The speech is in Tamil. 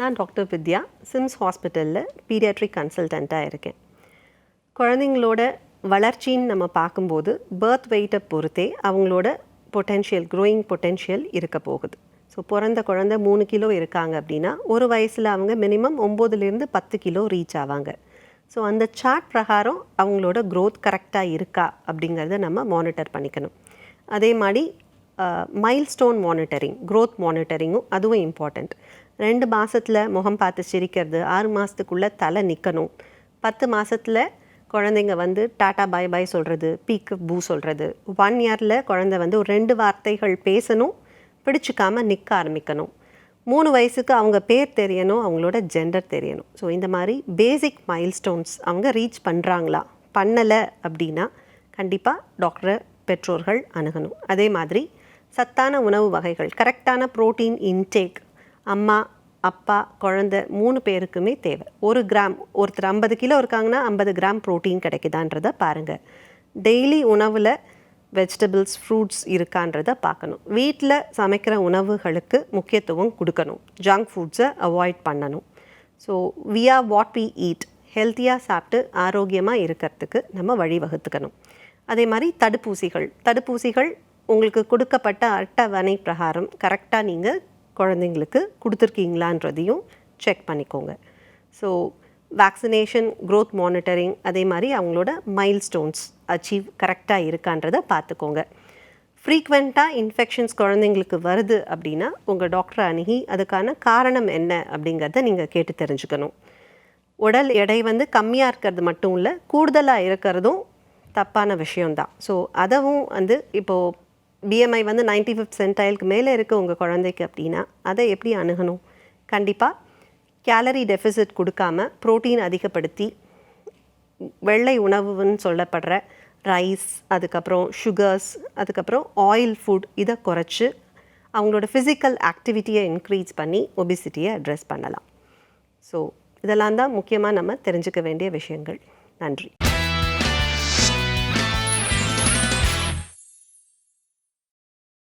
நான் டாக்டர் வித்யா சிம்ஸ் ஹாஸ்பிட்டலில் பீடியாட்ரிக் கன்சல்டண்ட்டாக இருக்கேன். குழந்தைங்களோட வளர்ச்சின்னு நம்ம பார்க்கும்போது பர்த் வெயிட்டை பொறுத்தே அவங்களோட பொட்டென்ஷியல் க்ரோயிங் பொட்டென்ஷியல் இருக்க போகுது. ஸோ பிறந்த குழந்தை மூணு கிலோ இருக்காங்க அப்படின்னா ஒரு வயசில் அவங்க மினிமம் ஒம்போதுலேருந்து பத்து கிலோ ரீச் ஆவாங்க. ஸோ அந்த சார்ட் பிரகாரம் அவங்களோட க்ரோத் கரெக்டாக இருக்கா அப்படிங்கிறத நம்ம மானிட்டர் பண்ணிக்கணும். அதே மாதிரி மைல் ஸ்டோன் மானிட்டரிங் க்ரோத் மானிட்டரிங்கும் அதுவும் இம்பார்ட்டண்ட் ரெண்டு மாதத்தில் முகம் பார்த்து சிரிக்கிறது ஆறு மாதத்துக்குள்ளே தலை நிற்கணும் பத்து மாதத்தில் குழந்தைங்க வந்து டாட்டா பை பாய் சொல்கிறது பீக்கு பூ சொல்கிறது ஒன் இயரில் குழந்தை வந்து ஒரு ரெண்டு வார்த்தைகள் பேசணும் பிடிச்சிக்காமல் நிற்க ஆரம்பிக்கணும். மூணு வயசுக்கு அவங்க பேர் தெரியணும் அவங்களோட ஜெண்டர் தெரியணும். ஸோ இந்த மாதிரி பேசிக் மைல்ஸ்டோன்ஸ் அவங்க ரீச் பண்ணுறாங்களா பண்ணலை அப்படின்னா கண்டிப்பாக டாக்டரை பெற்றோர்கள் அணுகணும். அதே மாதிரி சத்தான உணவு வகைகள் கரெக்டான ப்ரோட்டீன் இன்டேக் அம்மா அப்பா குழந்தை மூணு பேருக்குமே தேவை. ஒரு கிராம் ஒருத்தர் ஐம்பது கிலோ இருக்காங்கன்னா ஐம்பது கிராம் ப்ரோட்டீன் கிடைக்குதான்றதை பாருங்கள் டெய்லி உணவில் வெஜிடபிள்ஸ் ஃப்ரூட்ஸ் இருக்கான்றதை பார்க்கணும். வீட்டில் சமைக்கிற உணவுகளுக்கு முக்கியத்துவம் கொடுக்கணும். ஜங்க் ஃபுட்ஸை அவாய்ட் பண்ணணும். So we are what we eat ஹெல்த்தியாக சாப்பிட்டு ஆரோக்கியமாக இருக்கிறதுக்கு நம்ம வழிவகுத்துக்கணும். அதே மாதிரி தடுப்பூசிகள். தடுப்பூசிகள் உங்களுக்கு கொடுக்கப்பட்ட அட்டவணை பிரகாரம் கரெக்டாக நீங்கள் குழந்தைங்களுக்கு கொடுத்துருக்கீங்களான்றதையும் செக் பண்ணிக்கோங்க. ஸோ வேக்சினேஷன் க்ரோத் மானிட்டரிங் அதே மாதிரி அவங்களோட மைல் ஸ்டோன்ஸ் அச்சீவ் கரெக்டாக இருக்கான்றதை பார்த்துக்கோங்க. ஃப்ரீக்வெண்ட்டாக இன்ஃபெக்ஷன்ஸ் குழந்தைங்களுக்கு வருது அப்படின்னா உங்கள் டாக்டரை அணுகி அதுக்கான காரணம் என்ன அப்படிங்கிறத நீங்கள் கேட்டு தெரிஞ்சுக்கணும். உடல் எடை வந்து கம்மியாக இருக்கிறது மட்டும் இல்லை கூடுதலாக இருக்கிறதும் தப்பான விஷயம்தான். ஸோ அதவும் வந்து இப்போது பிஎம்ஐ வந்து நைன்டி ஃபிஃப்த் சென்டைலுக்கு மேலே இருக்க உங்கள் குழந்தைக்கு அப்படின்னா அதை எப்படி அணுகணும்? கண்டிப்பாக கேலரி டெஃபிசிட் கொடுக்காம ப்ரோட்டீன் அதிகப்படுத்தி வெள்ளை உணவுன்னு சொல்லப்படுற ரைஸ் அதுக்கப்புறம் சுகர்ஸ் அதுக்கப்புறம் ஆயில் ஃபுட் இதை குறைச்சி அவங்களோட ஃபிசிக்கல் ஆக்டிவிட்டியை இன்க்ரீஸ் பண்ணி ஒபிசிட்டியை அட்ரஸ் பண்ணலாம். ஸோ இதெல்லாம் தான் முக்கியமாக நம்ம தெரிஞ்சுக்க வேண்டிய விஷயங்கள். நன்றி.